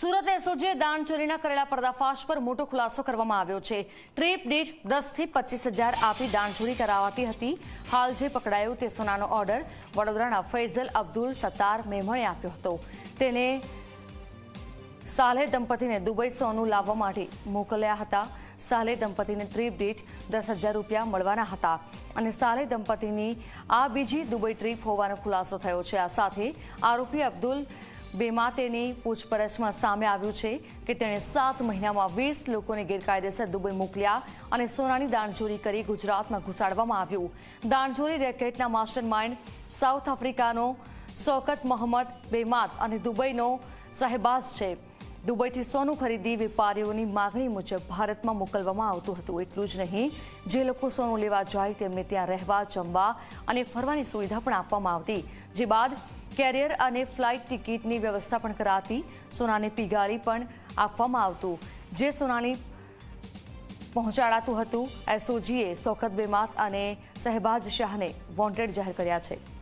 સુરત એસઓજીએ દાણ ચોરીના કરેલા પર્દાફાશ પર મોટો ખુલાસો કરવામાં આવ્યો છે. ટ્રીપ દીઠ દસથી પચીસ હજાર આપી દાણ ચોરી કરાવાતી હતી. હાલ જે પકડાયું તે સોનાનો ઓર્ડર વડોદરાના ફૈઝલ અબ્દુલ સત્તાર મેમણે આપ્યો હતો. તેને સાલે દંપતીને દુબઈ સોનું લાવવા માટે મોકલ્યા હતા. સાલે દંપતીને ટ્રીપ દીઠ દસ હજાર રૂપિયા મળવાના હતા અને સાલે દંપતીની આ બીજી દુબઈ ટ્રીપ હોવાનો ખુલાસો થયો છે. આ સાથે આરોપી અબ્દુલ બેમાતેની પૂછપરછમાં સામે આવ્યું છે કે તેણે સાત મહિનામાં વીસ લોકોને ગેરકાયદેસર દુબઈ મોકલ્યા અને સોનાની દાણચોરી કરી ગુજરાતમાં ઘુસાડવામાં આવ્યું. દાણચોરી રેકેટના માસ્ટર માઇન્ડ સાઉથ આફ્રિકાનો શોકત મોહમ્મદ બેમાત અને દુબઈનો શહેબાઝ છે. દુબઈથી સોનું ખરીદી વેપારીઓની માગણી મુજબ ભારતમાં મોકલવામાં આવતું હતું. એટલું જ નહીં, જે લોકો સોનું લેવા જાય તેમને ત્યાં રહેવા, જમવા અને ફરવાની સુવિધા પણ આપવામાં આવતી. જે બાદ કેરિયર અને ફ્લાઇટ ટિકિટની વ્યવસ્થા પણ કરાતી, સોનાને પીગાળી પણ આપવામાં આવતું. જે સોનાની પહોંચાડાતું હતું, એસઓજીએ સોખત બેમાત અને શહેબાજ શાહને વોન્ટેડ જાહેર કર્યા છે.